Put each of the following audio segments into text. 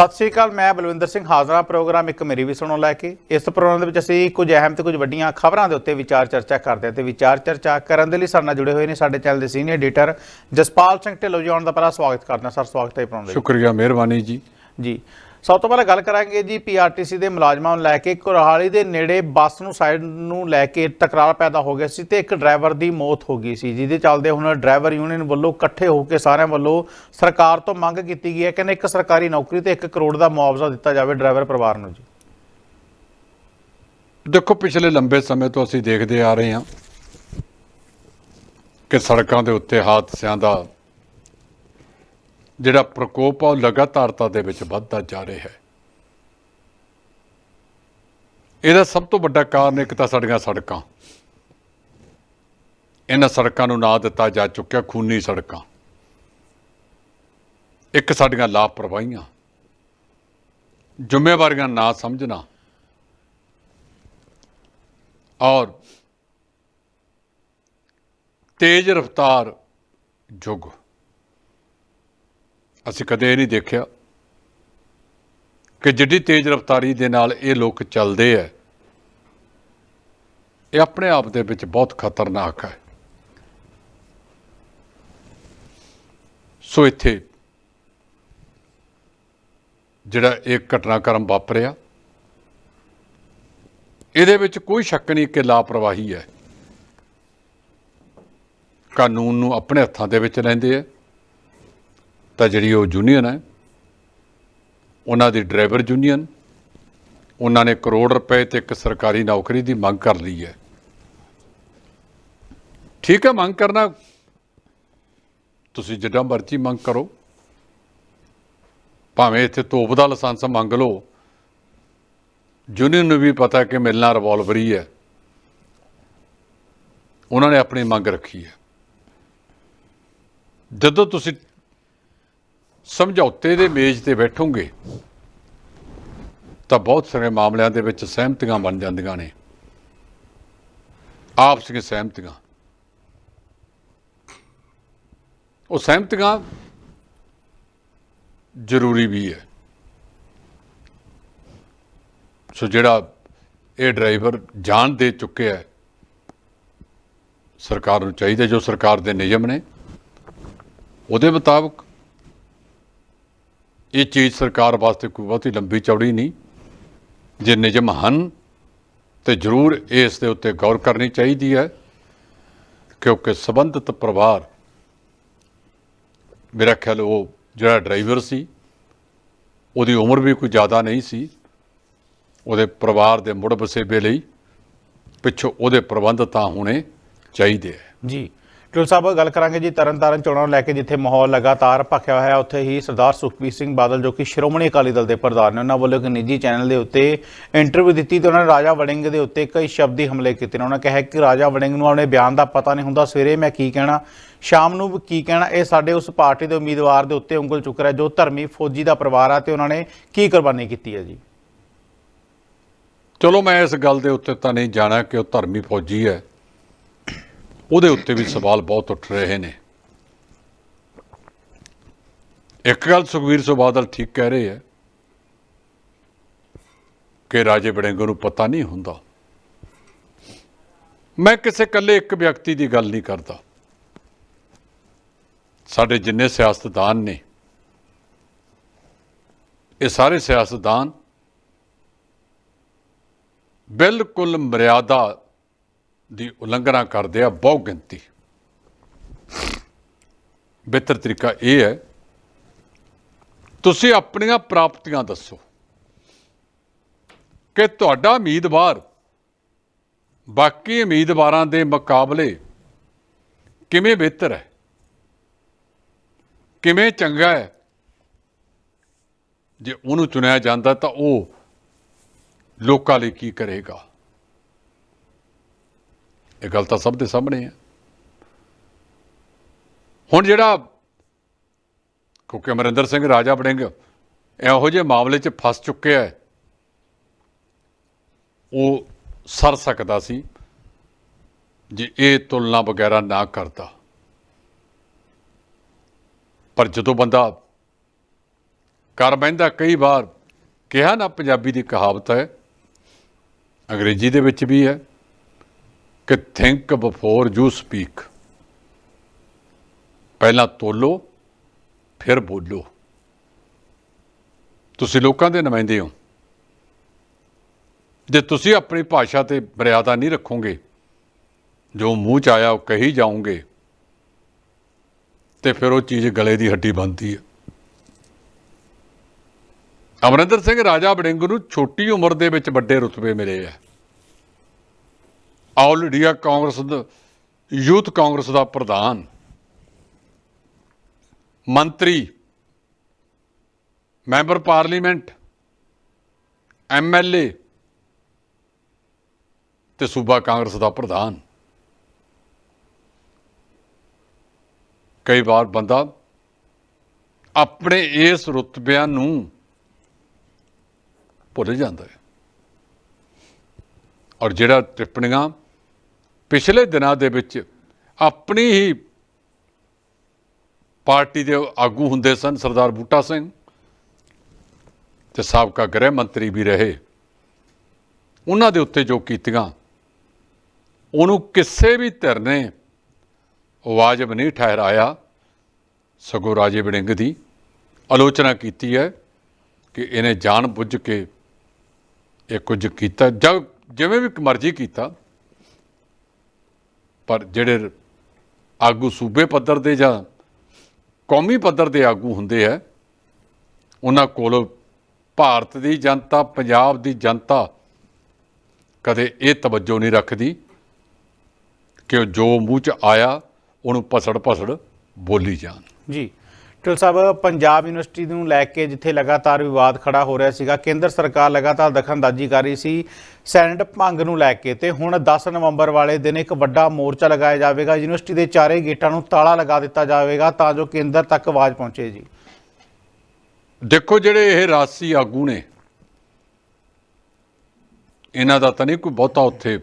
ਸਤਿ ਸ਼੍ਰੀ ਅਕਾਲ ਮੈਂ ਬਲਵਿੰਦਰ ਸਿੰਘ ਹਾਜ਼ਰਾਂ ਪ੍ਰੋਗਰਾਮ ਇੱਕ ਮੇਰੀ ਵੀ ਸੁਣੋ ਲੈ ਕੇ ਇਸ ਪ੍ਰੋਗਰਾਮ ਦੇ ਵਿੱਚ ਅਸੀਂ ਕੁਝ ਅਹਿਮ ਤੇ ਕੁਝ ਵੱਡੀਆਂ ਖਬਰਾਂ ਦੇ ਉੱਤੇ ਵਿਚਾਰ ਚਰਚਾ ਕਰਦੇ ਹਾਂ ਤੇ ਵਿਚਾਰ ਚਰਚਾ ਕਰਨ ਦੇ ਲਈ ਸਾਡੇ ਨਾਲ ਜੁੜੇ ਹੋਏ ਨੇ ਸਾਡੇ ਚੈਨਲ ਦੇ ਸੀਨੀਅਰ ਐਡੀਟਰ ਜਸਪਾਲ ਸਿੰਘ ਢਿੱਲੋਂ ਜੀ ਆਉਣ ਦਾ ਪਹਿਲਾ ਸਵਾਗਤ ਕਰਦੇ ਸਰ ਸਵਾਗਤ ਹੈ ਪ੍ਰੋਗਰਾਮ ਦੇ। ਸ਼ੁਕਰੀਆ ਮਿਹਰਬਾਨੀ ਜੀ ਜੀ ਸਭ ਤੋਂ ਪਹਿਲਾਂ ਗੱਲ ਕਰਾਂਗੇ ਜੀ ਪੀਆਰਟੀਸੀ ਦੇ ਮੁਲਾਜ਼ਮਾਂ ਨੂੰ ਲੈ ਕੇ। ਕੁਰਾਲੀ ਦੇ ਨੇੜੇ ਬੱਸ ਨੂੰ ਸਾਈਡ ਨੂੰ ਲੈ ਕੇ ਟਕਰਾਅ ਪੈਦਾ ਹੋ ਗਿਆ ਸੀ ਤੇ ਇੱਕ ਡਰਾਈਵਰ ਦੀ ਮੌਤ ਹੋ ਗਈ ਸੀ, ਜਿਹਦੇ ਚੱਲਦੇ ਹੁਣ ਡਰਾਈਵਰ ਯੂਨੀਅਨ ਵੱਲੋਂ ਇਕੱਠੇ ਹੋ ਕੇ ਸਾਰਿਆਂ ਵੱਲੋਂ ਸਰਕਾਰ ਤੋਂ ਮੰਗ ਕੀਤੀ ਗਈ ਹੈ। ਕਹਿੰਦੇ ਇੱਕ ਸਰਕਾਰੀ ਨੌਕਰੀ ਤੇ 1 ਕਰੋੜ ਦਾ ਮੁਆਵਜ਼ਾ ਦਿੱਤਾ ਜਾਵੇ ਡਰਾਈਵਰ ਪਰਿਵਾਰ ਨੂੰ ਜੀ। ਦੇਖੋ, ਪਿਛਲੇ ਲੰਬੇ ਸਮੇਂ ਤੋਂ ਅਸੀਂ ਦੇਖਦੇ ਆ ਰਹੇ ਹਾਂ ਕਿ ਸੜਕਾਂ ਦੇ ਉੱਤੇ ਹਾਦਸਿਆਂ ਦਾ ਜਿਹੜਾ ਪ੍ਰਕੋਪ ਆ ਉਹ ਲਗਾਤਾਰਤਾ ਦੇ ਵਿੱਚ ਵੱਧਦਾ ਜਾ ਰਿਹਾ ਹੈ। ਇਹਦਾ ਸਭ ਤੋਂ ਵੱਡਾ ਕਾਰਨ ਇੱਕ ਤਾਂ ਸਾਡੀਆਂ ਸੜਕਾਂ। ਇਹਨਾਂ ਸੜਕਾਂ ਨੂੰ ਨਾਂ ਦਿੱਤਾ ਜਾ ਚੁੱਕਿਆ ਖੂਨੀ ਸੜਕਾਂ। ਇੱਕ ਸਾਡੀਆਂ ਲਾਪਰਵਾਹੀਆਂ। ਜ਼ਿੰਮੇਵਾਰੀਆਂ ਨਾ ਸਮਝਣਾ। ਔਰ ਤੇਜ਼ ਰਫ਼ਤਾਰ ਯੁੱਗ। ਅਸੀਂ ਕਦੇ ਇਹ ਨਹੀਂ ਦੇਖਿਆ ਕਿ ਜਿੱਡੀ ਤੇਜ਼ ਰਫ਼ਤਾਰੀ ਦੇ ਨਾਲ ਇਹ ਲੋਕ ਚੱਲਦੇ ਐ। ਇਹ ਆਪਣੇ ਆਪ ਦੇ ਵਿੱਚ ਬਹੁਤ ਖਤਰਨਾਕ ਹੈ ਸੋ ਇੱਥੇ ਜਿਹੜਾ ਇਹ ਘਟਨਾਕ੍ਰਮ ਵਾਪਰਿਆ, ਇਹਦੇ ਵਿੱਚ ਕੋਈ ਸ਼ੱਕ ਨਹੀਂ ਕਿ ਲਾਪਰਵਾਹੀ ਹੈ ਕਾਨੂੰਨ ਨੂੰ ਆਪਣੇ ਹੱਥਾਂ ਦੇ ਵਿੱਚ ਲੈਂਦੇ ਆ ਤਾਂ ਜਿਹੜੀ ਉਹ ਯੂਨੀਅਨ ਹੈ, ਉਹਨਾਂ ਦੀ ਡਰਾਈਵਰ ਯੂਨੀਅਨ ਉਹਨਾਂ ਨੇ ਕਰੋੜ ਰੁਪਏ ਤੇ ਇੱਕ ਸਰਕਾਰੀ ਨੌਕਰੀ ਦੀ ਮੰਗ ਕਰ ਲਈ ਹੈ। ਠੀਕ ਹੈ, ਮੰਗ ਕਰਨਾ, ਤੁਸੀਂ ਜਿੱਦਾਂ ਮਰਜ਼ੀ ਮੰਗ ਕਰੋ। ਭਾਵੇਂ ਇੱਥੇ ਤੋਪ ਦਾ ਲਾਇਸੈਂਸ ਮੰਗ ਲਓ। ਯੂਨੀਅਨ ਨੂੰ ਵੀ ਪਤਾ ਕਿ ਮਿਲਣਾ ਰਿਵਾਲਵਰ ਹੀ ਹੈ। ਉਹਨਾਂ ਨੇ ਆਪਣੀ ਮੰਗ ਰੱਖੀ ਹੈ। ਜਦੋਂ ਤੁਸੀਂ ਸਮਝੌਤੇ ਦੇ ਮੇਜ਼ ਤੇ ਬੈਠੋਗੇ, ਤਾਂ ਬਹੁਤ ਸਾਰੇ ਮਾਮਲਿਆਂ ਦੇ ਵਿੱਚ ਸਹਿਮਤੀਆਂ ਬਣ ਜਾਂਦੀਆਂ ਨੇ। ਆਪਸੀ ਸਹਿਮਤੀਆਂ। ਉਹ ਸਹਿਮਤੀਆਂ ਜ਼ਰੂਰੀ ਵੀ ਹੈ। ਸੋ ਜਿਹੜਾ ਇਹ ਡਰਾਈਵਰ ਜਾਣ ਦੇ ਚੁੱਕਿਆ ਹੈ, ਸਰਕਾਰ ਨੂੰ ਚਾਹੀਦਾ ਜੋ ਸਰਕਾਰ ਦੇ ਨਿਯਮ ਨੇ, ਉਹਦੇ ਮੁਤਾਬਕ ਇਹ ਚੀਜ਼ ਸਰਕਾਰ ਵਾਸਤੇ ਕੋਈ ਬਹੁਤੀ ਲੰਬੀ ਚੌੜੀ ਨਹੀਂ। ਜੇ ਨਿਯਮ ਹਨ, ਤੇ ਜ਼ਰੂਰ ਇਸ ਦੇ ਉੱਤੇ ਗੌਰ ਕਰਨੀ ਚਾਹੀਦੀ ਹੈ, ਕਿਉਂਕਿ ਸੰਬੰਧਿਤ ਪਰਿਵਾਰ, ਮੇਰਾ ਖਿਆਲ ਉਹ ਜਿਹੜਾ ਡਰਾਈਵਰ ਸੀ, ਉਹਦੀ ਉਮਰ ਵੀ ਕੋਈ ਜ਼ਿਆਦਾ ਨਹੀਂ ਸੀ। ਉਹਦੇ ਪਰਿਵਾਰ ਦੇ ਮੁੜ ਵਸੇਬੇ ਲਈ ਪਿੱਛੋਂ ਉਹਦੇ ਪ੍ਰਬੰਧ ਤਾਂ ਹੋਣੇ ਚਾਹੀਦੇ ਹੈ। ਜੀ। ਢਿੱਲੋਂ ਸਾਹਿਬ, ਗੱਲ ਕਰਾਂਗੇ ਜੀ ਤਰਨਤਾਰਨ ਚੋਣਾਂ ਨੂੰ ਲੈ ਕੇ, ਜਿੱਥੇ ਮਾਹੌਲ ਲਗਾਤਾਰ ਭਖਿਆ ਹੋਇਆ ਉੱਥੇ ਹੀ ਸਰਦਾਰ ਸੁਖਬੀਰ ਸਿੰਘ ਬਾਦਲ, ਜੋ ਕਿ ਸ਼੍ਰੋਮਣੀ ਅਕਾਲੀ ਦਲ ਦੇ ਪ੍ਰਧਾਨ ਨੇ, ਉਹਨਾਂ ਵੱਲੋਂ ਇੱਕ ਨਿੱਜੀ ਚੈਨਲ ਦੇ ਉੱਤੇ ਇੰਟਰਵਿਊ ਦਿੱਤੀ ਤੇ ਉਹਨਾਂ ਨੇ ਰਾਜਾ ਵੜਿੰਗ ਦੇ ਉੱਤੇ ਕਈ ਸ਼ਬਦੀ ਹਮਲੇ ਕੀਤੇ ਨੇ। ਉਹਨਾਂ ਕਿਹਾ ਕਿ ਰਾਜਾ ਵੜਿੰਗ ਨੂੰ ਆਪਣੇ ਬਿਆਨ ਦਾ ਪਤਾ ਨਹੀਂ ਹੁੰਦਾ, ਸਵੇਰੇ ਮੈਂ ਕੀ ਕਹਿਣਾ, ਸ਼ਾਮ ਨੂੰ ਵੀ ਕੀ ਕਹਿਣਾ, ਇਹ ਸਾਡੇ ਉਸ ਪਾਰਟੀ ਦੇ ਉਮੀਦਵਾਰ ਦੇ ਉੱਤੇ ਉਂਗਲ ਚੁੱਕ ਰਿਹਾ, ਜੋ ਧਰਮੀ ਫੌਜੀ ਦਾ ਪਰਿਵਾਰ ਆ ਤੇ ਉਹਨਾਂ ਨੇ ਕੀ ਕੁਰਬਾਨੀ ਕੀਤੀ ਹੈ ਜੀ? ਚਲੋ, ਮੈਂ ਇਸ ਗੱਲ ਦੇ ਉੱਤੇ ਤਾਂ ਨਹੀਂ ਜਾਣਾ ਕਿ ਉਹ ਧਰਮੀ ਫੌਜੀ ਹੈ। ਉਹਦੇ ਉੱਤੇ ਵੀ ਸਵਾਲ ਬਹੁਤ ਉੱਠ ਰਹੇ ਨੇ। ਇੱਕ ਗੱਲ ਸੁਖਵੀਰ ਸਿੰਘ ਬਾਦਲ ਠੀਕ ਕਹਿ ਰਹੇ ਹੈ ਕਿ ਰਾਜੇ ਬੜਿੰਗ ਨੂੰ ਪਤਾ ਨਹੀਂ ਹੁੰਦਾ। ਮੈਂ ਕਿਸੇ ਇਕੱਲੇ ਇੱਕ ਵਿਅਕਤੀ ਦੀ ਗੱਲ ਨਹੀਂ ਕਰਦਾ। ਸਾਡੇ ਜਿੰਨੇ ਸਿਆਸਤਦਾਨ ਨੇ, ਇਹ ਸਾਰੇ ਸਿਆਸਤਦਾਨ ਬਿਲਕੁਲ ਮਰਿਆਦਾ ਦੀ ਉਲੰਘਣਾ ਕਰਦੇ ਆ, ਬਹੁ ਗਿਣਤੀ। ਬਿਹਤਰ ਤਰੀਕਾ ਇਹ ਹੈ, ਤੁਸੀਂ ਆਪਣੀਆਂ ਪ੍ਰਾਪਤੀਆਂ ਦੱਸੋ ਕਿ ਤੁਹਾਡਾ ਉਮੀਦਵਾਰ, ਬਾਕੀ ਉਮੀਦਵਾਰਾਂ ਦੇ ਮੁਕਾਬਲੇ ਕਿਵੇਂ ਬਿਹਤਰ ਹੈ, ਕਿਵੇਂ ਚੰਗਾ ਹੈ? ਜੇ ਉਹਨੂੰ ਚੁਣਿਆ ਜਾਂਦਾ ਤਾਂ ਉਹ ਲੋਕਾਂ ਲਈ ਕੀ ਕਰੇਗਾ? ਇਹ ਗੱਲ ਤਾਂ ਸਭ ਦੇ ਸਾਹਮਣੇ ਹੈ। ਹੁਣ ਜਿਹੜਾ ਕਿਉਂਕਿ ਅਮਰਿੰਦਰ ਸਿੰਘ ਰਾਜਾ ਵੜਿੰਗ ਇਹੋ ਜਿਹੇ ਮਾਮਲੇ 'ਚ ਫਸ ਚੁੱਕਿਆ ਹੈ। ਉਹ ਸਰ ਸਕਦਾ ਸੀ ਜੇ ਇਹ ਤੁਲਨਾ ਵਗੈਰਾ ਨਾ ਕਰਦਾ। ਪਰ ਜਦੋਂ ਬੰਦਾ ਕਰ ਬਹਿੰਦਾ, ਕਈ ਵਾਰ ਕਿਹਾ ਨਾ ਪੰਜਾਬੀ ਦੀ ਕਹਾਵਤ ਹੈ, ਅੰਗਰੇਜ਼ੀ ਦੇ ਵਿੱਚ ਵੀ ਹੈ ਕਿ ਥਿੰਕ ਬਿਫੋਰ ਯੂ ਸਪੀਕ ਪਹਿਲਾਂ ਤੋਲੋ, ਫਿਰ ਬੋਲੋ। ਤੁਸੀਂ ਲੋਕਾਂ ਦੇ ਨੁਮਾਇੰਦੇ ਹੋ। ਜੇ ਤੁਸੀਂ ਆਪਣੀ ਭਾਸ਼ਾ ਤੇ ਮਰਿਆਦਾ ਨਹੀਂ ਰੱਖੋਗੇ, ਜੋ ਮੂੰਹ ਚ ਆਇਆ ਉਹ ਕਹੀ ਜਾਓਗੇ, ਤੇ ਫਿਰ ਉਹ ਚੀਜ਼ ਗਲੇ ਦੀ ਹੱਡੀ ਬਣਦੀ ਹੈ। ਅਮਰਿੰਦਰ ਸਿੰਘ ਰਾਜਾ ਵੜਿੰਗ ਨੂੰ ਛੋਟੀ ਉਮਰ ਦੇ ਵਿੱਚ ਵੱਡੇ ਰੁਤਬੇ ਮਿਲੇ ਆ ਆਲ ਇੰਡੀਆ ਕਾਂਗਰਸ ਦਾ, ਯੂਥ ਕਾਂਗਰਸ ਦਾ ਪ੍ਰਧਾਨ, ਮੰਤਰੀ, ਮੈਂਬਰ ਪਾਰਲੀਮੈਂਟ ਐਮਐਲਏ ਤੇ ਸੂਬਾ ਕਾਂਗਰਸ ਦਾ ਪ੍ਰਧਾਨ। ਕਈ ਵਾਰ ਬੰਦਾ ਆਪਣੇ ਇਸ ਰੁਤਬਿਆਂ ਨੂੰ ਭੁੱਲ ਜਾਂਦਾ ਹੈ। ਔਰ ਜਿਹੜਾ ਟਿੱਪਣੀਆਂ ਪਿਛਲੇ ਦਿਨਾਂ ਦੇ ਵਿੱਚ ਆਪਣੀ ਹੀ ਪਾਰਟੀ ਦੇ ਆਗੂ ਹੁੰਦੇ ਸਨ ਸਰਦਾਰ ਬੂਟਾ ਸਿੰਘ ਤੇ ਸਾਬਕਾ ਗ੍ਰਹਿ ਮੰਤਰੀ ਵੀ ਰਹੇ। ਉਹਨਾਂ ਦੇ ਉੱਤੇ ਜੋ ਕੀਤੀਆਂ, ਉਹਨੂੰ ਕਿਸੇ ਵੀ ਧਿਰ ਨੇ ਵਾਜਬ ਨਹੀਂ ਠਹਿਰਾਇਆ। ਸਗੋਂ ਰਾਜੇ ਵੜਿੰਗ ਦੀ ਆਲੋਚਨਾ ਕੀਤੀ ਹੈ ਕਿ ਇਹਨੇ ਜਾਣ ਬੁੱਝ ਕੇ ਇਹ ਕੁਝ ਕੀਤਾ, ਜਾਂ ਜਿਵੇਂ ਵੀ ਮਰਜ਼ੀ ਕੀਤਾ ਪਰ ਜਿਹੜੇ ਆਗੂ ਸੂਬੇ ਪੱਧਰ ਦੇ ਜਾਂ ਕੌਮੀ ਪੱਧਰ ਦੇ ਆਗੂ ਹੁੰਦੇ ਆ, ਉਹਨਾਂ ਕੋਲ ਭਾਰਤ ਦੀ ਜਨਤਾ, ਪੰਜਾਬ ਦੀ ਜਨਤਾ ਕਦੇ ਇਹ ਤਵੱਜੋ ਨਹੀਂ ਰੱਖਦੀ ਕਿ ਉਹ ਜੋ ਮੂੰਹ ਚ ਆਇਆ, ਉਹਨੂੰ ਪਸੜ ਪਸੜ ਬੋਲੀ ਜਾਣ। ਜੀ। ਟਿਲ ਸਾਹਿਬ, ਪੰਜਾਬ ਯੂਨੀਵਰਸਿਟੀ ਨੂੰ ਲੈ ਕੇ ਜਿੱਥੇ ਲਗਾਤਾਰ ਵਿਵਾਦ ਖੜਾ ਹੋ ਰਿਹਾ ਸੀਗਾ, ਕੇਂਦਰ ਸਰਕਾਰ ਲਗਾਤਾਰ ਦਖਲਅੰਦਾਜ਼ੀ ਕਰ ਰਹੀ ਸੀ ਸੈਨੇਟ ਭੰਗ ਨੂੰ ਲੈ ਕੇ ਤੇ ਹੁਣ 10 ਨਵੰਬਰ ਵਾਲੇ ਦਿਨ ਇੱਕ ਵੱਡਾ ਮੋਰਚਾ ਲਗਾਇਆ ਜਾਵੇਗਾ, ਯੂਨੀਵਰਸਿਟੀ ਦੇ ਚਾਰੇ ਗੇਟਾਂ ਨੂੰ ਤਾਲਾ ਲਗਾ ਦਿੱਤਾ ਜਾਵੇਗਾ ਤਾਂ ਜੋ ਕੇਂਦਰ ਤੱਕ ਆਵਾਜ਼ ਪਹੁੰਚੇ ਜੀ। ਦੇਖੋ ਜਿਹੜੇ ਇਹ ਰਾਸੀ ਆਗੂ ਨੇ, ਇਹਨਾਂ ਦਾ ਤਾਂ ਨਹੀਂ ਕੋਈ ਬਹੁਤਾ ਉੱਥੇ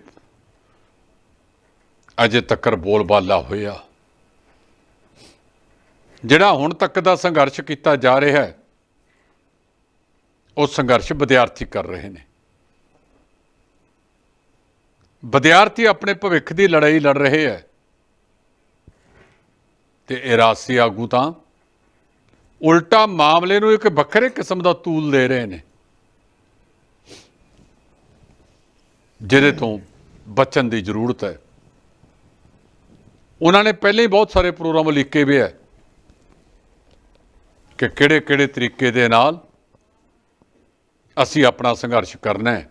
ਅਜੇ ਤੱਕਰ ਬੋਲਬਾਲਾ ਹੋਇਆ। ਜਿਹੜਾ ਹੁਣ ਤੱਕ ਦਾ ਸੰਘਰਸ਼ ਕੀਤਾ ਜਾ ਰਿਹਾ ਹੈ, ਉਹ ਸੰਘਰਸ਼ ਵਿਦਿਆਰਥੀ ਕਰ ਰਹੇ ਨੇ। ਵਿਦਿਆਰਥੀ ਆਪਣੇ ਭਵਿੱਖ ਦੀ ਲੜਾਈ ਲੜ ਰਹੇ ਹੈ ਤੇ ਇਹ ਰਾਸੀ ਆਗੂ ਤਾਂ ਉਲਟਾ ਮਾਮਲੇ ਨੂੰ ਇੱਕ ਵੱਖਰੇ ਕਿਸਮ ਦਾ ਤੂਲ ਦੇ ਰਹੇ ਨੇ, ਜਿਹਦੇ ਤੋਂ ਬਚਣ ਦੀ ਜ਼ਰੂਰਤ ਹੈ। ਉਹਨਾਂ ਨੇ ਪਹਿਲਾਂ ਹੀ ਬਹੁਤ ਸਾਰੇ ਪ੍ਰੋਗਰਾਮ ਲਿਖੇ ਵੀ ਹੈ। ਕਿ ਕਿਹੜੇ ਕਿਹੜੇ ਤਰੀਕੇ ਦੇ ਨਾਲ ਅਸੀਂ ਆਪਣਾ ਸੰਘਰਸ਼ ਕਰਨਾ ਹੈ।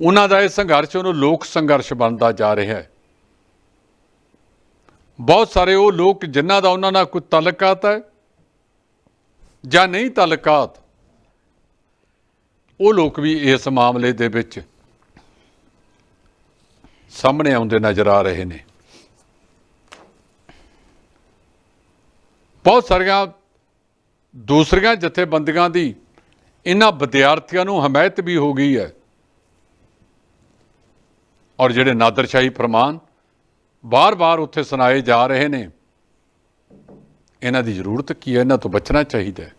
ਉਹਨਾਂ ਦਾ ਇਹ ਸੰਘਰਸ਼, ਉਹਨੂੰ ਲੋਕ ਸੰਘਰਸ਼ ਬਣਦਾ ਜਾ ਰਿਹਾ ਹੈ। ਬਹੁਤ ਸਾਰੇ ਉਹ ਲੋਕ ਜਿਨ੍ਹਾਂ ਦਾ ਉਹਨਾਂ ਨਾਲ ਕੋਈ ਤਲਕਾਤ ਹੈ ਜਾਂ ਨਹੀਂ ਤਲਕਾਤ, ਉਹ ਲੋਕ ਵੀ ਇਸ ਮਾਮਲੇ ਦੇ ਵਿੱਚ ਸਾਹਮਣੇ ਆਉਂਦੇ ਨਜ਼ਰ ਆ ਰਹੇ ਨੇ। ਬਹੁਤ ਸਾਰੀਆਂ ਦੂਸਰੀਆਂ ਜਥੇਬੰਦੀਆਂ ਦੀ ਇਹਨਾਂ ਵਿਦਿਆਰਥੀਆਂ ਨੂੰ ਹਮਾਇਤ ਵੀ ਹੋ ਗਈ ਹੈ। ਔਰ ਜਿਹੜੇ ਨਾਦਰਸ਼ਾਹੀ ਫਰਮਾਨ ਬਾਰ-ਬਾਰ ਉੱਥੇ ਸੁਣਾਏ ਜਾ ਰਹੇ ਨੇ, ਇਹਨਾਂ ਦੀ ਜ਼ਰੂਰਤ ਕੀ ਹੈ? ਇਹਨਾਂ ਤੋਂ ਬਚਣਾ ਚਾਹੀਦਾ ਹੈ।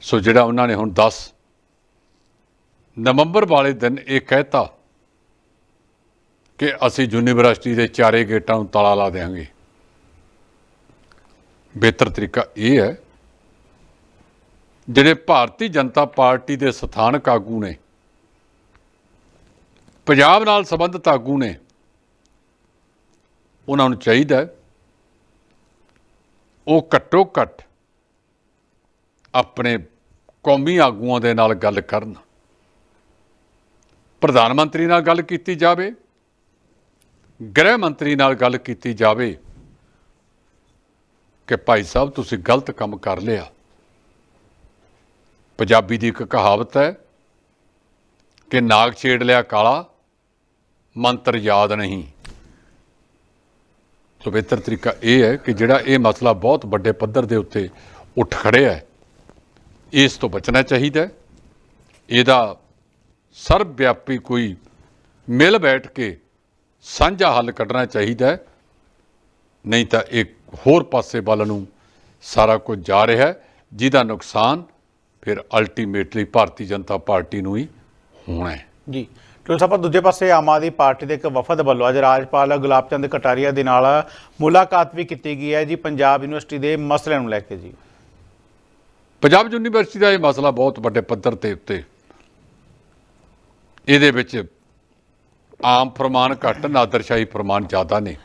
ਸੋ ਜਿਹੜਾ ਉਹਨਾਂ ਨੇ ਹੁਣ 10 ਨਵੰਬਰ ਵਾਲੇ ਦਿਨ ਇਹ ਕਹਿਤਾ ਕਿ ਅਸੀਂ ਯੂਨੀਵਰਸਿਟੀ ਦੇ ਚਾਰੇ ਗੇਟਾਂ ਨੂੰ ਤਾਲਾ ਲਾ ਦੇਵਾਂਗੇ ਬਿਹਤਰ ਤਰੀਕਾ ਇਹ ਹੈ, ਜਿਹੜੇ ਭਾਰਤੀ ਜਨਤਾ ਪਾਰਟੀ ਦੇ ਸਥਾਨਕ ਆਗੂ ਨੇ, ਪੰਜਾਬ ਨਾਲ ਸੰਬੰਧਿਤ ਆਗੂ ਨੇ, ਉਹਨਾਂ ਨੂੰ ਚਾਹੀਦਾ ਉਹ ਘੱਟੋ ਘੱਟ ਆਪਣੇ ਕੌਮੀ ਆਗੂਆਂ ਦੇ ਨਾਲ ਗੱਲ ਕਰਨ। ਪ੍ਰਧਾਨ ਮੰਤਰੀ ਨਾਲ ਗੱਲ ਕੀਤੀ ਜਾਵੇ, ਗ੍ਰਹਿ ਮੰਤਰੀ ਨਾਲ ਗੱਲ ਕੀਤੀ ਜਾਵੇ ਕਿ ਭਾਈ ਸਾਹਿਬ, ਤੁਸੀਂ ਗਲਤ ਕੰਮ ਕਰ ਲਿਆ। ਪੰਜਾਬੀ ਦੀ ਇੱਕ ਕਹਾਵਤ ਹੈ ਕਿ ਨਾਗ ਛੇੜ ਲਿਆ ਕਾਲਾ, ਮੰਤਰ ਯਾਦ ਨਹੀਂ। ਸੋ ਬਿਹਤਰ ਤਰੀਕਾ ਇਹ ਹੈ ਕਿ ਜਿਹੜਾ ਇਹ ਮਸਲਾ ਬਹੁਤ ਵੱਡੇ ਪੱਧਰ ਦੇ ਉੱਤੇ ਉੱਠ ਖੜਿਆ ਹੈ, ਇਸ ਤੋਂ ਬਚਣਾ ਚਾਹੀਦਾ ਹੈ। ਇਹਦਾ ਸਰਵ ਵਿਆਪੀ ਕੋਈ ਮਿਲ ਬੈਠ ਕੇ ਸਾਂਝਾ ਹੱਲ ਕੱਢਣਾ ਚਾਹੀਦਾ ਹੈ। ਨਹੀਂ ਤਾਂ ਇਹ ਹੋਰ ਪਾਸੇ ਵੱਲ ਨੂੰ ਸਾਰਾ ਕੁਝ ਜਾ ਰਿਹਾ ਹੈ ਜਿਹਦਾ ਨੁਕਸਾਨ ਫਿਰ ਅਲਟੀਮੇਟਲੀ ਭਾਰਤੀ ਜਨਤਾ ਪਾਰਟੀ ਨੂੰ ਹੀ ਹੋਣਾ ਹੈ। ਜੀ। ਟੋਲ ਸਾਹਿਬ ਦੂਜੇ ਪਾਸੇ ਆਮ ਆਦਮੀ ਪਾਰਟੀ ਦੇ ਇੱਕ ਵਫਦ ਵੱਲੋਂ ਅੱਜ ਰਾਜਪਾਲ ਗੁਲਾਬ ਚੰਦ ਕਟਾਰੀਆ ਦੇ ਨਾਲ ਮੁਲਾਕਾਤ ਵੀ ਕੀਤੀ ਗਈ ਹੈ ਜੀ ਪੰਜਾਬ ਯੂਨੀਵਰਸਿਟੀ ਦੇ ਮਸਲੇ ਨੂੰ ਲੈ ਕੇ ਜੀ। ਪੰਜਾਬ ਯੂਨੀਵਰਸਿਟੀ ਦਾ ਇਹ ਮਸਲਾ ਬਹੁਤ ਵੱਡੇ ਪੱਧਰ ਤੇ ਉੱਤੇ ਇਹਦੇ ਵਿੱਚ ਆਮ ਫਰਮਾਨ ਘੱਟ ਨਾਦਰਸ਼ਾਹੀ ਫਰਮਾਨ ਜ਼ਿਆਦਾ ਨੇ।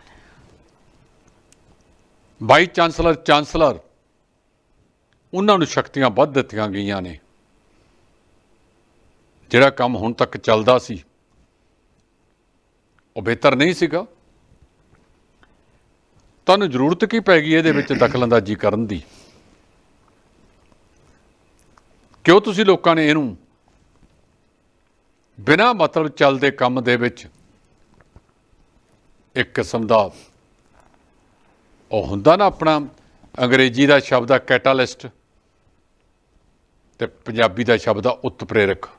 ਵਾਈਸ ਚਾਂਸਲਰ ਚਾਂਸਲਰ, ਉਹਨਾਂ ਨੂੰ ਸ਼ਕਤੀਆਂ ਵੱਧ ਦਿੱਤੀਆਂ ਗਈਆਂ ਨੇ। ਜਿਹੜਾ ਕੰਮ ਹੁਣ ਤੱਕ ਚੱਲਦਾ ਸੀ, ਉਹ ਬਿਹਤਰ ਨਹੀਂ ਸੀਗਾ। ਤੁਹਾਨੂੰ ਜ਼ਰੂਰਤ ਕੀ ਪੈ ਗਈ ਇਹਦੇ ਵਿੱਚ ਦਖਲਅੰਦਾਜ਼ੀ ਕਰਨ ਦੀ? ਕਿਉਂ ਤੁਸੀਂ ਲੋਕਾਂ ਨੇ ਇਹਨੂੰ ਬਿਨਾਂ ਮਤਲਬ ਚੱਲਦੇ ਕੰਮ ਦੇ ਵਿੱਚ ਇੱਕ ਕਿਸਮ ਦਾ ਉਹ ਹੁੰਦਾ ਨਾ ਆਪਣਾ ਅੰਗਰੇਜ਼ੀ ਦਾ ਸ਼ਬਦ ਆ ਕੈਟਾਲਿਸਟ ਤੇ ਪੰਜਾਬੀ ਦਾ ਸ਼ਬਦ ਆ ਉਤਪ੍ਰੇਰਕ।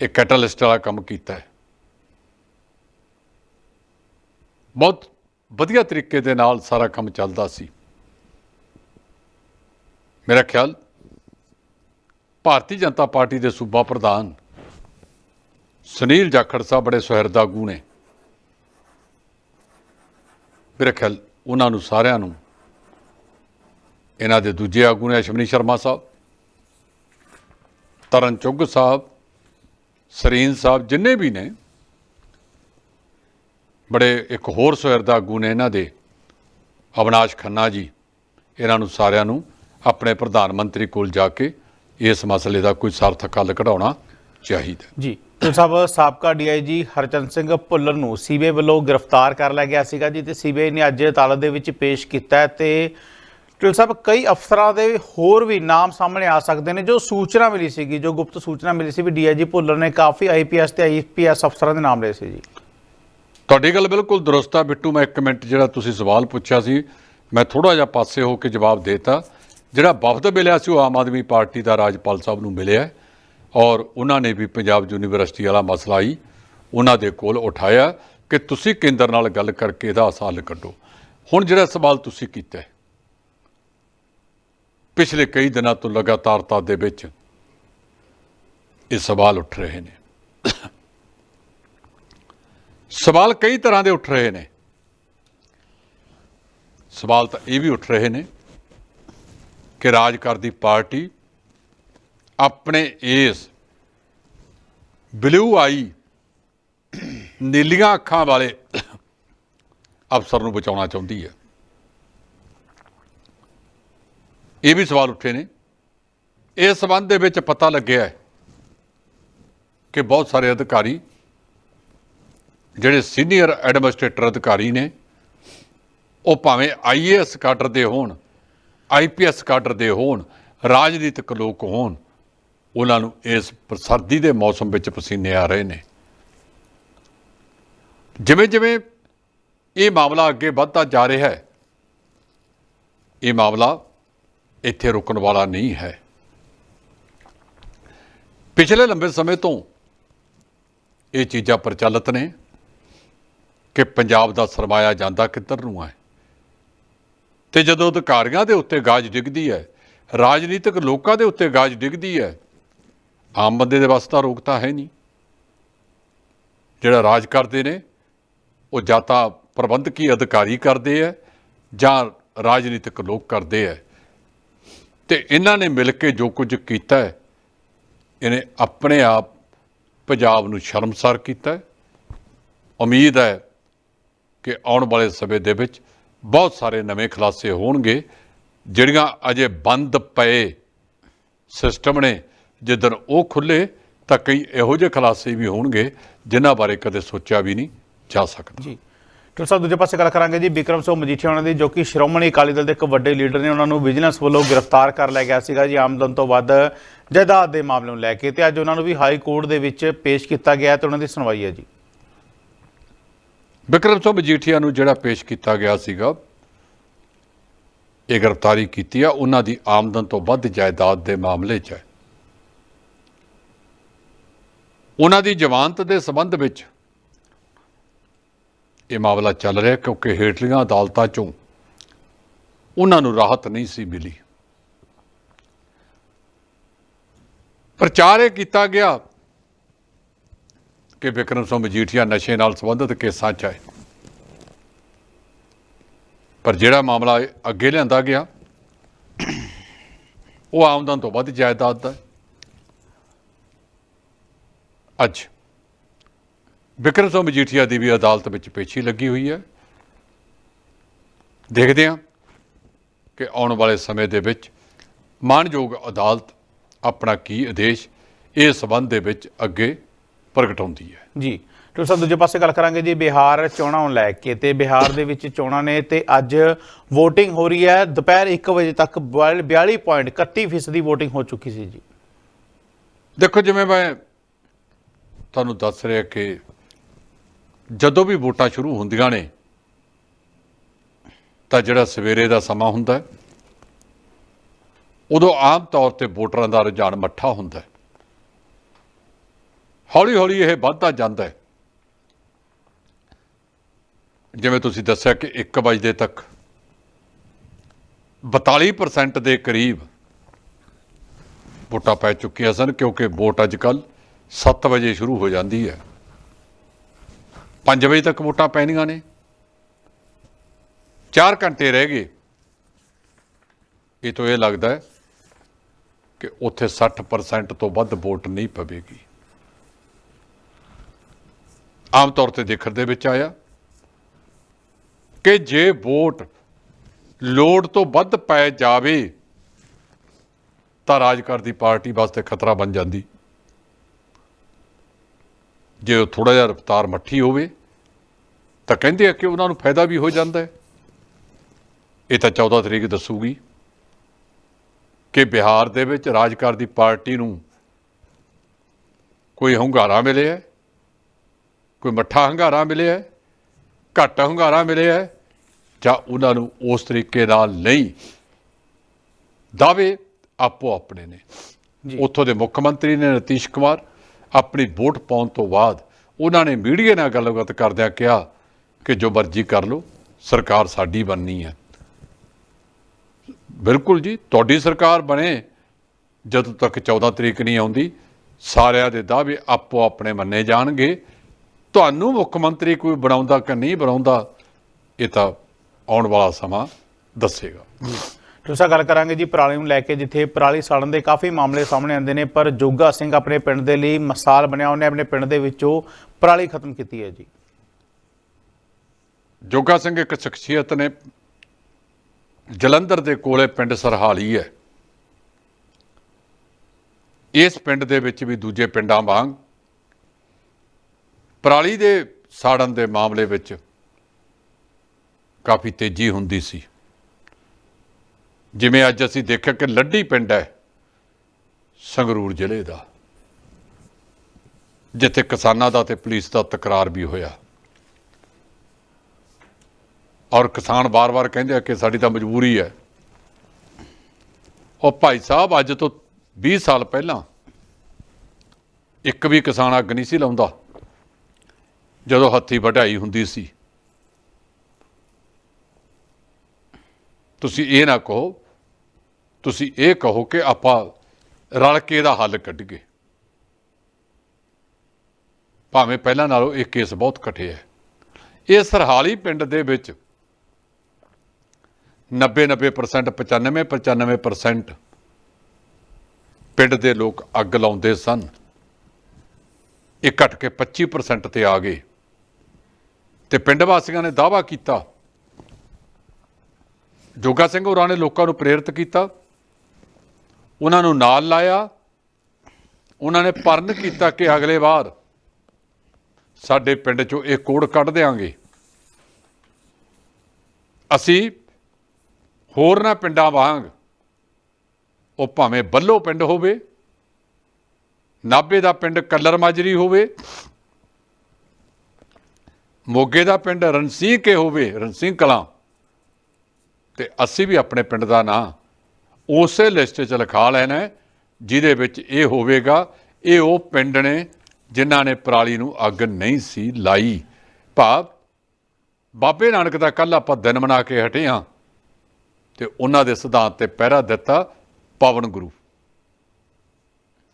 ਇਹ ਕੈਟਾਲਿਸਟ ਵਾਲਾ ਕੰਮ ਕੀਤਾ ਹੈ। ਬਹੁਤ ਵਧੀਆ ਤਰੀਕੇ ਦੇ ਨਾਲ ਸਾਰਾ ਕੰਮ ਚੱਲਦਾ ਸੀ। ਮੇਰਾ ਖਿਆਲ ਭਾਰਤੀ ਜਨਤਾ ਪਾਰਟੀ ਦੇ ਸੂਬਾ ਪ੍ਰਧਾਨ ਸੁਨੀਲ ਜਾਖੜ ਸਾਹਿਬ ਬੜੇ ਸੁਹਿਰਦਾਗੂ ਨੇ। ਮੇਰਾ ਖਿਆਲ ਉਹਨਾਂ ਨੂੰ ਸਾਰਿਆਂ ਨੂੰ, ਇਹਨਾਂ ਦੇ ਦੂਜੇ ਆਗੂ ਨੇ ਅਸ਼ਵਨੀ ਸ਼ਰਮਾ ਸਾਹਿਬ, ਤਰਨ ਚੁੱਗ ਸਾਹਿਬ, ਸਰੀਨ ਸਾਹਿਬ, ਜਿੰਨੇ ਵੀ ਨੇ, ਬੜੇ ਇੱਕ ਹੋਰ ਸੁਹਿਰਦਾ ਆਗੂ ਨੇ ਇਹਨਾਂ ਦੇ, ਅਵਨਾਸ਼ ਖੰਨਾ ਜੀ, ਇਹਨਾਂ ਨੂੰ ਸਾਰਿਆਂ ਨੂੰ ਆਪਣੇ ਪ੍ਰਧਾਨ ਮੰਤਰੀ ਕੋਲ ਜਾ ਕੇ ਇਸ ਮਸਲੇ ਦਾ ਕੋਈ ਸਾਰਥਕ ਹੱਲ ਕਢਾਉਣਾ ਚਾਹੀਦਾ ਜੀ ਟੋਲ ਸਾਹਿਬ ਸਾਬਕਾ ਡੀਆਈਜੀ ਹਰਚੰਦ ਸਿੰਘ ਭੁੱਲਰ ਨੂੰ ਸੀਬੀਆਈ ਵੱਲੋਂ ਗ੍ਰਿਫਤਾਰ ਕਰ ਲਿਆ ਗਿਆ ਸੀਗਾ ਜੀ ਤੇ ਸੀਬੀਆਈ ਨੇ ਅੱਜ ਅਦਾਲਤ ਦੇ ਵਿੱਚ ਪੇਸ਼ ਕੀਤਾ ਤੇ ਟੋਲ ਸਾਹਿਬ ਕਈ ਅਫਸਰਾਂ ਦੇ ਹੋਰ ਵੀ ਨਾਮ ਸਾਹਮਣੇ ਆ ਸਕਦੇ ਨੇ ਜੋ ਸੂਚਨਾ ਮਿਲੀ ਸੀਗੀ ਜੋ ਗੁਪਤ ਸੂਚਨਾ ਮਿਲੀ ਸੀ ਵੀ ਡੀਆਈਜੀ ਭੁੱਲਰ ਨੇ ਕਾਫੀ ਆਈਪੀਐਸ ਤੇ ਆਈਪੀਐਸ ਅਫਸਰਾਂ ਦੇ ਨਾਮ ਲਏ ਸੀ ਜੀ। ਤੁਹਾਡੀ ਗੱਲ ਬਿਲਕੁਲ ਦਰੁਸਤ ਆ ਬਿੱਟੂ ਮੈਂ ਇੱਕ ਮਿੰਟ ਜਿਹੜਾ ਤੁਸੀਂ ਸਵਾਲ ਪੁੱਛਿਆ ਸੀ ਮੈਂ ਥੋੜਾ ਜਿਹਾ ਪਾਸੇ ਹੋ ਕੇ ਜਵਾਬ ਦੇਤਾ। ਜਿਹੜਾ ਵਫਦ ਮਿਲਿਆ ਸੀ ਉਹ ਆਮ ਆਦਮੀ ਪਾਰਟੀ ਦਾ ਰਾਜਪਾਲ ਸਾਹਿਬ ਨੂੰ ਮਿਲਿਆ ਹੈ। ਔਰ ਉਹਨਾਂ ਨੇ ਵੀ ਪੰਜਾਬ ਯੂਨੀਵਰਸਿਟੀ ਵਾਲਾ ਮਸਲਾ ਹੀ ਉਹਨਾਂ ਦੇ ਕੋਲ ਉਠਾਇਆ ਕਿ ਤੁਸੀਂ ਕੇਂਦਰ ਨਾਲ ਗੱਲ ਕਰਕੇ ਇਹਦਾ ਹੱਲ ਕੱਢੋ। ਹੁਣ ਜਿਹੜਾ ਸਵਾਲ ਤੁਸੀਂ ਕੀਤਾ ਹੈ, ਪਿਛਲੇ ਕਈ ਦਿਨਾਂ ਤੋਂ ਲਗਾਤਾਰਤਾ ਦੇ ਵਿੱਚ ਇਹ ਸਵਾਲ ਉੱਠ ਰਹੇ ਨੇ। ਸਵਾਲ ਕਈ ਤਰ੍ਹਾਂ ਦੇ ਉੱਠ ਰਹੇ ਨੇ। ਸਵਾਲ ਤਾਂ ਇਹ ਵੀ ਉੱਠ ਰਹੇ ਨੇ ਕਿ ਰਾਜ ਕਰਦੀ ਪਾਰਟੀ ਆਪਣੇ ਇਸ ਬਲੂ ਆਈ ਨੀਲੀਆਂ ਅੱਖਾਂ ਵਾਲੇ ਅਫਸਰ ਨੂੰ ਬਚਾਉਣਾ ਚਾਹੁੰਦੀ ਹੈ। ਇਹ ਵੀ ਸਵਾਲ ਉੱਠੇ ਨੇ। ਇਸ ਸਬੰਧ ਦੇ ਵਿੱਚ ਪਤਾ ਲੱਗਿਆ ਹੈ ਕਿ ਬਹੁਤ ਸਾਰੇ ਅਧਿਕਾਰੀ, ਜਿਹੜੇ ਸੀਨੀਅਰ ਐਡਮਿਨਿਸਟ੍ਰੇਟਰ ਅਧਿਕਾਰੀ ਨੇ, ਉਹ ਭਾਵੇਂ ਆਈਏਐਸ ਕਾਡਰ ਦੇ ਹੋਣ ਆਈਪੀਐਸ ਕਾਡਰ ਦੇ ਹੋਣ, ਰਾਜਨੀਤਿਕ ਲੋਕ ਹੋਣ ਉਹਨਾਂ ਨੂੰ ਇਸ ਸਰਦੀ ਦੇ ਮੌਸਮ ਵਿੱਚ ਪਸੀਨੇ ਆ ਰਹੇ ਨੇ। ਜਿਵੇਂ ਜਿਵੇਂ ਇਹ ਮਾਮਲਾ ਅੱਗੇ ਵੱਧਦਾ ਜਾ ਰਿਹਾ ਹੈ, ਇਹ ਮਾਮਲਾ ਇੱਥੇ ਰੁਕਣ ਵਾਲਾ ਨਹੀਂ ਹੈ। ਪਿਛਲੇ ਲੰਬੇ ਸਮੇਂ ਤੋਂ ਇਹ ਚੀਜ਼ਾਂ ਪ੍ਰਚਲਿਤ ਨੇ ਕਿ ਪੰਜਾਬ ਦਾ ਸਰਮਾਇਆ ਜਾਂਦਾ ਕਿੱਧਰ ਨੂੰ ਹੈ। ਤੇ ਜਦੋਂ ਅਧਿਕਾਰੀਆਂ ਦੇ ਉੱਤੇ ਗਾਜ ਡਿੱਗਦੀ ਹੈ, ਰਾਜਨੀਤਿਕ ਲੋਕਾਂ ਦੇ ਉੱਤੇ ਗਾਜ ਡਿੱਗਦੀ ਹੈ ਆਮ ਬੰਦੇ ਦੇ ਵਾਸਤੇ ਤਾਂ ਰੋਕ ਤਾਂ ਹੈ ਨਹੀਂ। ਜਿਹੜਾ ਰਾਜ ਕਰਦੇ ਨੇ, ਉਹ ਜਾਂ ਤਾਂ ਪ੍ਰਬੰਧਕੀ ਅਧਿਕਾਰੀ ਕਰਦੇ ਹੈ ਜਾਂ ਰਾਜਨੀਤਿਕ ਲੋਕ ਕਰਦੇ ਹੈ ਤੇ ਇਹਨਾਂ ਨੇ ਮਿਲ ਕੇ ਜੋ ਕੁਝ ਕੀਤਾ ਹੈ ਇਹਨੇ ਆਪਣੇ ਆਪ ਪੰਜਾਬ ਨੂੰ ਸ਼ਰਮਸਾਰ ਕੀਤਾ ਹੈ ਉਮੀਦ ਹੈ ਕਿ ਆਉਣ ਵਾਲੇ ਸਮੇਂ ਦੇ ਵਿੱਚ ਬਹੁਤ ਸਾਰੇ ਨਵੇਂ ਖੁਲਾਸੇ ਹੋਣਗੇ, ਜਿਹੜੀਆਂ ਅਜੇ ਬੰਦ ਪਏ ਸਿਸਟਮ ਨੇ। ਜਿੱਦਣ ਉਹ ਖੁੱਲੇ ਤਾਂ ਕਈ ਇਹੋ ਜਿਹੇ ਖੁਲਾਸੇ ਵੀ ਹੋਣਗੇ ਜਿਨ੍ਹਾਂ ਬਾਰੇ ਕਦੇ ਸੋਚਿਆ ਵੀ ਨਹੀਂ ਜਾ ਸਕਦਾ। ਜੀ। ਟੋਲ ਸਾਹਿਬ ਦੂਜੇ ਪਾਸੇ ਗੱਲ ਕਰਾਂਗੇ ਜੀ ਵਿਕਰਮ ਸਿੰਘ ਮਜੀਠੀਆ ਉਹਨਾਂ ਦੀ ਜੋ ਕਿ ਸ਼੍ਰੋਮਣੀ ਅਕਾਲੀ ਦਲ ਦੇ ਇੱਕ ਵੱਡੇ ਲੀਡਰ ਨੇ ਉਹਨਾਂ ਨੂੰ ਵਿਜੀਲੈਂਸ ਵੱਲੋਂ ਗ੍ਰਿਫਤਾਰ ਕਰ ਲਿਆ ਗਿਆ ਸੀਗਾ ਜੀ ਆਮਦਨ ਤੋਂ ਵੱਧ ਜਾਇਦਾਦ ਦੇ ਮਾਮਲੇ ਨੂੰ ਲੈ ਕੇ ਤੇ ਅੱਜ ਉਹਨਾਂ ਨੂੰ ਵੀ ਹਾਈ ਕੋਰਟ ਦੇ ਵਿੱਚ ਪੇਸ਼ ਕੀਤਾ ਗਿਆ ਤੇ ਉਹਨਾਂ ਦੀ ਸੁਣਵਾਈ ਹੈ ਜੀ। ਵਿਕਰਮ ਸਿੰਘ ਮਜੀਠੀਆ ਨੂੰ ਜਿਹੜਾ ਪੇਸ਼ ਕੀਤਾ ਗਿਆ ਸੀਗਾ ਇਹ ਗ੍ਰਿਫਤਾਰੀ ਕੀਤੀ ਆ ਉਹਨਾਂ ਦੀ ਆਮਦਨ ਤੋਂ ਵੱਧ ਜਾਇਦਾਦ ਦੇ ਮਾਮਲੇ 'ਚ ਹੈ। ਉਹਨਾਂ ਦੀ ਜ਼ਮਾਨਤ ਦੇ ਸੰਬੰਧ ਵਿੱਚ ਇਹ ਮਾਮਲਾ ਚੱਲ ਰਿਹਾ ਕਿਉਂਕਿ ਹੇਠਲੀਆਂ ਅਦਾਲਤਾਂ 'ਚੋਂ ਉਹਨਾਂ ਨੂੰ ਰਾਹਤ ਨਹੀਂ ਸੀ ਮਿਲੀ ਪ੍ਰਚਾਰ ਇਹ ਕੀਤਾ ਗਿਆ ਕਿ ਵਿਕਰਮ ਸਿੰਘ ਮਜੀਠੀਆ ਨਸ਼ੇ ਨਾਲ ਸੰਬੰਧਿਤ ਕੇਸਾਂ 'ਚ ਆਏ ਪਰ ਜਿਹੜਾ ਮਾਮਲਾ ਅੱਗੇ ਲਿਆਂਦਾ ਗਿਆ, ਉਹ ਆਮਦਨ ਤੋਂ ਵੱਧ ਜਾਇਦਾਦ ਦਾ ਹੈ। ਅੱਜ ਵਿਕਰਮ ਸਿੰਘ ਮਜੀਠੀਆ ਦੀ ਵੀ ਅਦਾਲਤ ਵਿੱਚ ਪੇਸ਼ੀ ਲੱਗੀ ਹੋਈ ਹੈ। ਦੇਖਦੇ ਹਾਂ ਕਿ ਆਉਣ ਵਾਲੇ ਸਮੇਂ ਦੇ ਵਿੱਚ ਮਾਨਯੋਗ ਅਦਾਲਤ ਆਪਣਾ ਕੀ ਆਦੇਸ਼ ਇਸ ਸਬੰਧ ਦੇ ਵਿੱਚ ਅੱਗੇ ਪ੍ਰਗਟਾਉਂਦੀ ਹੈ। ਜੀ ਡਾਕਟਰ ਸਾਹਿਬ ਦੂਜੇ ਪਾਸੇ ਗੱਲ ਕਰਾਂਗੇ ਜੀ ਬਿਹਾਰ ਚੋਣਾਂ ਨੂੰ ਲੈ ਕੇ ਤੇ ਬਿਹਾਰ ਦੇ ਵਿੱਚ ਚੋਣਾਂ ਨੇ ਤੇ ਅੱਜ VOTING ਹੋ ਰਹੀ ਹੈ। ਦੁਪਹਿਰ 1 ਵਜੇ ਤੱਕ 42.31% ਦੀ VOTING ਹੋ ਚੁੱਕੀ ਸੀ ਜੀ। ਦੇਖੋ ਜਿਵੇਂ ਮੈਂ ਤੁਹਾਨੂੰ ਦੱਸ ਰਿਹਾ ਕਿ ਜਦੋਂ ਵੀ ਵੋਟਾਂ ਸ਼ੁਰੂ ਹੁੰਦੀਆਂ ਨੇ, ਤਾਂ ਜਿਹੜਾ ਸਵੇਰੇ ਦਾ ਸਮਾਂ ਹੁੰਦਾ ਉਦੋਂ ਆਮ ਤੌਰ ਤੇ ਵੋਟਰਾਂ ਦਾ ਰੁਝਾਨ ਮੱਠਾ ਹੁੰਦਾ ਹੌਲੀ ਹੌਲੀ ਇਹ ਵੱਧਦਾ ਜਾਂਦਾ ਹੈ। ਜਿਵੇਂ ਤੁਸੀਂ ਦੱਸਿਆ ਕਿ 1 ਵਜੇ ਤੱਕ 42% ਦੇ ਕਰੀਬ ਵੋਟਾਂ ਪੈ ਚੁੱਕੀਆਂ ਸਨ, ਕਿਉਂਕਿ ਵੋਟ ਅੱਜ ਕੱਲ 7 ਵਜੇ ਸ਼ੁਰੂ ਹੋ ਜਾਂਦੀ ਹੈ। 5 ਵਜੇ ਤੱਕ ਵੋਟਾਂ ਪੈਣੀਆਂ ਨੇ। 4 ਘੰਟੇ ਰਹਿ ਗਏ। ਇਹ ਤੋਂ ਇਹ ਲੱਗਦਾ ਹੈ ਕਿ ਉੱਥੇ 60% ਤੋਂ ਵੱਧ ਵੋਟ ਨਹੀਂ ਪਵੇਗੀ। ਆਮ ਤੌਰ ਤੇ ਦੇਖਣ ਦੇ ਵਿੱਚ ਆਇਆ ਕਿ ਜੇ ਵੋਟ ਲੋੜ ਤੋਂ ਵੱਧ ਪੈ ਜਾਵੇ ਤਾਂ ਰਾਜ ਕਰਦੀ ਪਾਰਟੀ ਵਾਸਤੇ ਖਤਰਾ ਬਣ ਜਾਂਦੀ। ਜੇ ਉਹ ਥੋੜਾ ਜਿਹਾ ਰਫਤਾਰ ਮੱਠੀ ਹੋਵੇ ਤਾਂ ਕਹਿੰਦੇ ਆ ਕਿ ਉਹਨਾਂ ਨੂੰ ਫਾਇਦਾ ਵੀ ਹੋ ਜਾਂਦਾ ਹੈ ਇਹ ਤਾਂ 14 ਤਰੀਕ ਦੱਸੂਗੀ ਕਿ ਬਿਹਾਰ ਦੇ ਵਿੱਚ ਰਾਜ ਕਰਦੀ ਪਾਰਟੀ ਨੂੰ ਕੋਈ ਹੰਗਾਰਾ ਮਿਲਿਆ ਕੋਈ ਮੱਠਾ ਹੰਗਾਰਾ ਮਿਲਿਆ ਘੱਟ ਹੰਗਾਰਾ ਮਿਲਿਆ ਜਾਂ ਉਹਨਾਂ ਨੂੰ ਉਸ ਤਰੀਕੇ ਨਾਲ ਨਹੀਂ ਦਾਅਵੇ ਆਪੋ ਆਪਣੇ ਨੇ ਜੀ। ਉੱਥੋਂ ਦੇ ਮੁੱਖ ਮੰਤਰੀ ਨੇ ਨਤੀਸ਼ ਕੁਮਾਰ ਆਪਣੀ ਵੋਟ ਪਾਉਣ ਤੋਂ ਬਾਅਦ ਉਹਨਾਂ ਨੇ ਮੀਡੀਆ ਨਾਲ ਗੱਲਬਾਤ ਕਰਦਿਆਂ ਕਿਹਾ ਕਿ ਜੋ ਮਰਜ਼ੀ ਕਰ ਲਓ, ਸਰਕਾਰ ਸਾਡੀ ਬਣਨੀ ਹੈ। ਬਿਲਕੁਲ ਜੀ, ਤੁਹਾਡੀ ਸਰਕਾਰ ਬਣੇ, ਜਦੋਂ ਤੱਕ 14 ਤਰੀਕ ਨਹੀਂ ਆਉਂਦੀ, ਸਾਰਿਆਂ ਦੇ ਦਾਅਵੇ ਆਪੋ ਆਪਣੇ ਮੰਨੇ ਜਾਣਗੇ। ਤੁਹਾਨੂੰ ਮੁੱਖ ਮੰਤਰੀ ਕੋਈ ਬਣਾਉਂਦਾ ਕਿ ਨਹੀਂ ਬਣਾਉਂਦਾ, ਇਹ ਤਾਂ ਆਉਣ ਵਾਲਾ ਸਮਾਂ ਦੱਸੇਗਾ। ਡਾਕਟਰ ਗੱਲ ਕਰਾਂਗੇ ਜੀ ਪਰਾਲੀ ਨੂੰ ਲੈ ਕੇ, ਜਿੱਥੇ ਪਰਾਲੀ ਸਾੜਨ ਦੇ ਕਾਫੀ ਮਾਮਲੇ ਸਾਹਮਣੇ ਆਉਂਦੇ ਨੇ, ਪਰ ਜੋਗਾ ਸਿੰਘ ਆਪਣੇ ਪਿੰਡ ਦੇ ਲਈ ਮਿਸਾਲ ਬਣਿਆ ਉਹਨੇ ਆਪਣੇ ਪਿੰਡ ਦੇ ਵਿੱਚੋਂ ਪਰਾਲੀ ਖਤਮ ਕੀਤੀ ਹੈ ਜੀ। ਜੋਗਾ ਸਿੰਘ ਇੱਕ ਸ਼ਖਸੀਅਤ ਨੇ, ਜਲੰਧਰ ਦੇ ਕੋਲੇ ਪਿੰਡ ਸਰਹਾਲੀ ਹੈ। ਇਸ ਪਿੰਡ ਦੇ ਵਿੱਚ ਵੀ ਦੂਜੇ ਪਿੰਡਾਂ ਵਾਂਗ, ਪਰਾਲੀ ਦੇ ਸਾੜਨ ਦੇ ਮਾਮਲੇ ਵਿੱਚ ਕਾਫੀ ਤੇਜ਼ੀ ਹੁੰਦੀ ਸੀ। ਜਿਵੇਂ ਅੱਜ ਅਸੀਂ ਦੇਖਿਆ ਕਿ ਲੱਡੀ ਪਿੰਡ ਹੈ, ਸੰਗਰੂਰ ਜ਼ਿਲ੍ਹੇ ਦਾ। ਜਿੱਥੇ ਕਿਸਾਨਾਂ ਦਾ ਤੇ ਪੁਲਿਸ ਦਾ ਤਕਰਾਰ ਵੀ ਹੋਇਆ। ਔਰ ਕਿਸਾਨ ਵਾਰ ਵਾਰ ਕਹਿੰਦੇ ਆ ਕਿ ਸਾਡੀ ਤਾਂ ਮਜਬੂਰੀ ਹੈ। ਉਹ ਭਾਈ ਸਾਹਿਬ ਅੱਜ ਤੋਂ 20 ਸਾਲ ਪਹਿਲਾਂ ਇੱਕ ਵੀ ਕਿਸਾਨ ਅੱਗ ਨਹੀਂ ਸੀ ਲਾਉਂਦਾ। ਜਦੋਂ ਹੱਥੀ ਵਢਾਈ ਹੁੰਦੀ ਸੀ। ਤੁਸੀਂ ਇਹ ਨਾ ਕਹੋ, ਤੁਸੀਂ ਇਹ ਕਹੋ ਕਿ ਆਪਾਂ ਰਲ ਕੇ ਇਹਦਾ ਹੱਲ ਕੱਢੀਏ। ਭਾਵੇਂ ਪਹਿਲਾਂ ਨਾਲੋਂ ਇਹ ਕੇਸ ਬਹੁਤ ਘਟੇ ਹੈ। ਇਹ ਸਰਹਾਲੀ ਪਿੰਡ ਦੇ ਵਿੱਚ 90-90% 95-95% ਪਿੰਡ ਦੇ ਲੋਕ ਅੱਗ ਲਾਉਂਦੇ ਸਨ। ਇਹ ਘਟ ਕੇ 25% ਤੇ ਆ ਗਏ। ਤੇ ਪਿੰਡ ਵਾਸੀਆਂ ਨੇ ਦਾਅਵਾ ਕੀਤਾ ਜੋਗਾ ਸਿੰਘ ਹੋਰਾਂ ਨੇ ਲੋਕਾਂ ਨੂੰ ਪ੍ਰੇਰਿਤ ਕੀਤਾ, ਉਹਨਾਂ ਨੂੰ ਨਾਲ ਲਾਇਆ, ਉਹਨਾਂ ਨੇ ਪਰਨ ਕੀਤਾ ਕਿ ਅਗਲੇ ਵਾਰ ਸਾਡੇ ਪਿੰਡ ਚੋਂ ਇਹ ਕੋੜ ਕੱਢ ਦੇਾਂਗੇ ਅਸੀਂ ਹੋਰਨਾਂ ਪਿੰਡਾਂ ਵਾਂਗ ਉਹ ਭਾਵੇਂ ਬੱਲੋ ਪਿੰਡ ਹੋਵੇ ਨਾਬੇ ਦਾ ਪਿੰਡ ਕੱਲਰ ਮਾਜਰੀ ਹੋਵੇ, ਮੋਗੇ ਦਾ ਪਿੰਡ ਰਣਸੀਂਹ ਕੇ ਹੋਵੇ, ਰਣਸੀਂਹ ਕਲਾਂ ਤੇ ਅਸੀਂ ਵੀ ਆਪਣੇ ਪਿੰਡ ਦਾ ਨਾਂ ਉਸੇ ਲਿਸਟ 'ਚ ਲਿਖਾ ਲੈਣਾ ਜਿਹਦੇ ਵਿੱਚ ਇਹ ਹੋਵੇਗਾ, ਇਹ ਉਹ ਪਿੰਡ ਨੇ ਜਿਨ੍ਹਾਂ ਨੇ ਪਰਾਲੀ ਨੂੰ ਅੱਗ ਨਹੀਂ ਸੀ ਲਾਈ। ਭਾਵ ਬਾਬੇ ਨਾਨਕ ਦਾ ਕੱਲ ਆਪਾਂ ਦਿਨ ਮਨਾ ਕੇ ਹਟੇ ਹਾਂ ਤੇ ਉਹਨਾਂ ਦੇ ਸਿਧਾਂਤ ਤੇ ਪਹਿਰਾ ਦਿੱਤਾ ਪਵਨ ਗੁਰੂ।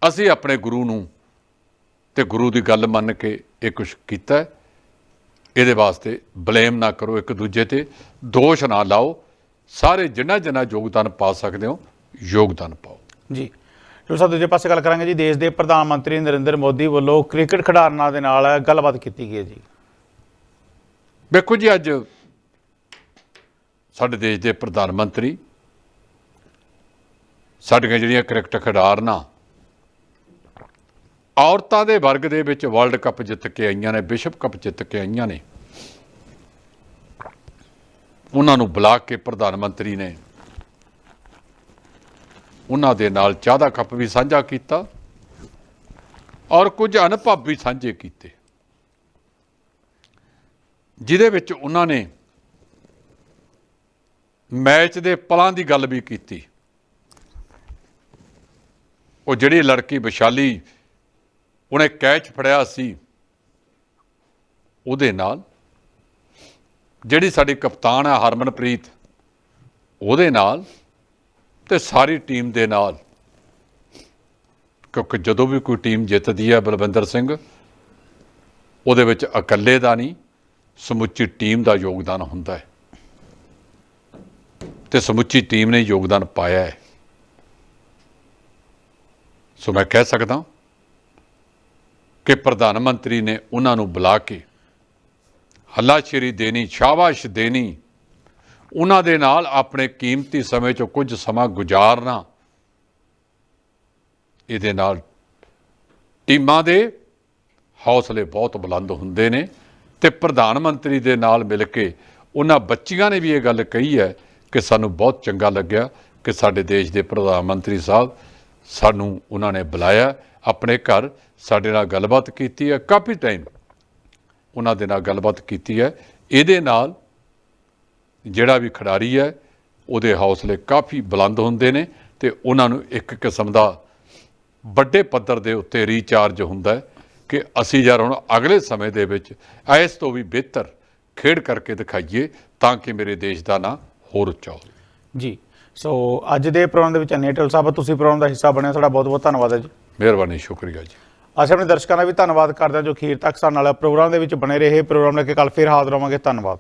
ਅਸੀਂ ਆਪਣੇ ਗੁਰੂ ਨੂੰ ਤੇ ਗੁਰੂ ਦੀ ਗੱਲ ਮੰਨ ਕੇ ਇਹ ਕੁਝ ਕੀਤਾ ਇਹਦੇ ਵਾਸਤੇ ਬਲੇਮ ਨਾ ਕਰੋ ਇੱਕ ਦੂਜੇ ਤੇ, ਦੋਸ਼ ਨਾ ਲਾਓ। ਸਾਰੇ ਜਿੰਨਾ ਜਿੰਨਾ ਯੋਗਦਾਨ ਪਾ ਸਕਦੇ ਹੋ ਯੋਗਦਾਨ ਪਾਓ। ਜੀ। ਜੋ ਸਾਹਿਬ ਦੂਜੇ ਪਾਸੇ ਗੱਲ ਕਰਾਂਗੇ ਜੀ। ਦੇਸ਼ ਦੇ ਪ੍ਰਧਾਨ ਮੰਤਰੀ ਨਰਿੰਦਰ ਮੋਦੀ ਵੱਲੋਂ ਕ੍ਰਿਕਟ ਖਿਡਾਰਨਾਂ ਦੇ ਨਾਲ ਗੱਲਬਾਤ ਕੀਤੀ ਗਈ ਹੈ ਜੀ। ਵੇਖੋ ਜੀ ਅੱਜ ਸਾਡੇ ਦੇਸ਼ ਦੇ ਪ੍ਰਧਾਨ ਮੰਤਰੀ ਸਾਡੀਆਂ ਜਿਹੜੀਆਂ ਕ੍ਰਿਕਟ ਖਿਡਾਰਨਾਂ ਔਰਤਾਂ ਦੇ ਵਰਗ ਦੇ ਵਿੱਚ ਵਰਲਡ ਕੱਪ ਜਿੱਤ ਕੇ ਆਈਆਂ ਨੇ ਵਿਸ਼ਵ ਕੱਪ ਜਿੱਤ ਕੇ ਆਈਆਂ ਨੇ। ਉਹਨਾਂ ਨੂੰ ਬੁਲਾ ਕੇ ਪ੍ਰਧਾਨ ਮੰਤਰੀ ਨੇ ਉਹਨਾਂ ਦੇ ਨਾਲ ਚਾਹ ਦਾ ਕੱਪ ਵੀ ਸਾਂਝਾ ਕੀਤਾ ਔਰ ਕੁਝ ਅਨੁਭਵ ਵੀ ਸਾਂਝੇ ਕੀਤੇ। ਜਿਹਦੇ ਵਿੱਚ ਉਹਨਾਂ ਨੇ ਮੈਚ ਦੇ ਪਲਾਂ ਦੀ ਗੱਲ ਵੀ ਕੀਤੀ। ਉਹ ਜਿਹੜੀ ਲੜਕੀ ਵਿਸ਼ਾਲੀ ਉਹਨੇ ਕੈਚ ਫੜਿਆ ਸੀ, ਉਹਦੇ ਨਾਲ ਜਿਹੜੀ ਸਾਡੀ ਕਪਤਾਨ ਹੈ ਹਰਮਨਪ੍ਰੀਤ, ਉਹਦੇ ਨਾਲ ਤੇ ਸਾਰੀ ਟੀਮ ਦੇ ਨਾਲ। ਕਿਉਂਕਿ ਜਦੋਂ ਵੀ ਕੋਈ ਟੀਮ ਜਿੱਤਦੀ ਹੈ ਬਲਵਿੰਦਰ ਸਿੰਘ, ਉਹਦੇ ਵਿੱਚ ਇਕੱਲੇ ਦਾ ਨਹੀਂ, ਸਮੁੱਚੀ ਟੀਮ ਦਾ ਯੋਗਦਾਨ ਹੁੰਦਾ ਹੈ। ਤੇ ਸਮੁੱਚੀ ਟੀਮ ਨੇ ਯੋਗਦਾਨ ਪਾਇਆ ਹੈ। ਸੋ ਮੈਂ ਕਹਿ ਸਕਦਾ ਕਿ ਪ੍ਰਧਾਨ ਮੰਤਰੀ ਨੇ ਉਹਨਾਂ ਨੂੰ ਬੁਲਾ ਕੇ ਹੱਲਾਸ਼ੇਰੀ ਦੇਣੀ, ਸ਼ਾਬਾਸ਼ ਦੇਣੀ, ਉਹਨਾਂ ਦੇ ਨਾਲ ਆਪਣੇ ਕੀਮਤੀ ਸਮੇਂ 'ਚੋਂ ਕੁਝ ਸਮਾਂ ਗੁਜ਼ਾਰਨਾ, ਇਹਦੇ ਨਾਲ ਟੀਮਾਂ ਦੇ ਹੌਸਲੇ ਬਹੁਤ ਬੁਲੰਦ ਹੁੰਦੇ ਨੇ ਤੇ ਪ੍ਰਧਾਨ ਮੰਤਰੀ ਦੇ ਨਾਲ ਮਿਲ ਕੇ ਉਹਨਾਂ ਬੱਚੀਆਂ ਨੇ ਵੀ ਇਹ ਗੱਲ ਕਹੀ ਹੈ ਕਿ ਸਾਨੂੰ ਬਹੁਤ ਚੰਗਾ ਲੱਗਿਆ ਕਿ ਸਾਡੇ ਦੇਸ਼ ਦੇ ਪ੍ਰਧਾਨ ਮੰਤਰੀ ਸਾਹਿਬ ਸਾਨੂੰ ਉਹਨਾਂ ਨੇ ਬੁਲਾਇਆ, ਆਪਣੇ ਘਰ ਸਾਡੇ ਨਾਲ ਗੱਲਬਾਤ ਕੀਤੀ ਹੈ, ਕਾਫੀ ਟਾਈਮ ਉਹਨਾਂ ਦੇ ਨਾਲ ਗੱਲਬਾਤ ਕੀਤੀ ਹੈ। ਇਹਦੇ ਨਾਲ ਜਿਹੜਾ ਵੀ ਖਿਡਾਰੀ ਹੈ ਉਹਦੇ ਹੌਸਲੇ ਕਾਫੀ ਬੁਲੰਦ ਹੁੰਦੇ ਨੇ ਤੇ ਉਹਨਾਂ ਨੂੰ ਇੱਕ ਕਿਸਮ ਦਾ ਵੱਡੇ ਪੱਧਰ ਦੇ ਉੱਤੇ ਰੀਚਾਰਜ ਹੁੰਦਾ ਕਿ ਅਸੀਂ ਯਾਰ ਹੁਣ ਅਗਲੇ ਸਮੇਂ ਦੇ ਵਿੱਚ ਇਸ ਤੋਂ ਵੀ ਬਿਹਤਰ ਖੇਡ ਕਰਕੇ ਦਿਖਾਈਏ ਤਾਂ ਕਿ ਮੇਰੇ ਦੇਸ਼ ਦਾ ਨਾਂ ਹੋਰ ਉੱਚਾ ਹੋਵੇ। ਜੀ ਸੋ ਅੱਜ ਦੇ ਪ੍ਰੋਗਰਾਮ ਦੇ ਵਿੱਚ ਅਨੇਟਲ ਸਾਹਿਬ ਤੁਸੀਂ ਪ੍ਰੋਗਰਾਮ ਦਾ ਹਿੱਸਾ ਬਣੇ ਤੁਹਾਡਾ ਬਹੁਤ ਬਹੁਤ ਧੰਨਵਾਦ ਹੈ ਜੀ। ਮਿਹਰਬਾਨੀ ਸ਼ੁਕਰੀਆ ਜੀ। ਅਸੀਂ ਆਪਣੇ ਦਰਸ਼ਕਾਂ ਦਾ ਵੀ ਧੰਨਵਾਦ ਕਰਦੇ ਹਾਂ ਜੋ ਅਖੀਰ ਤੱਕ ਸਾਡੇ ਨਾਲ ਪ੍ਰੋਗਰਾਮ ਦੇ ਵਿੱਚ ਬਣੇ ਰਹੇ। ਪ੍ਰੋਗਰਾਮ ਲੈ ਕੇ ਕੱਲ ਫਿਰ ਹਾਜ਼ਰ ਹੋਵਾਂਗੇ। ਧੰਨਵਾਦ।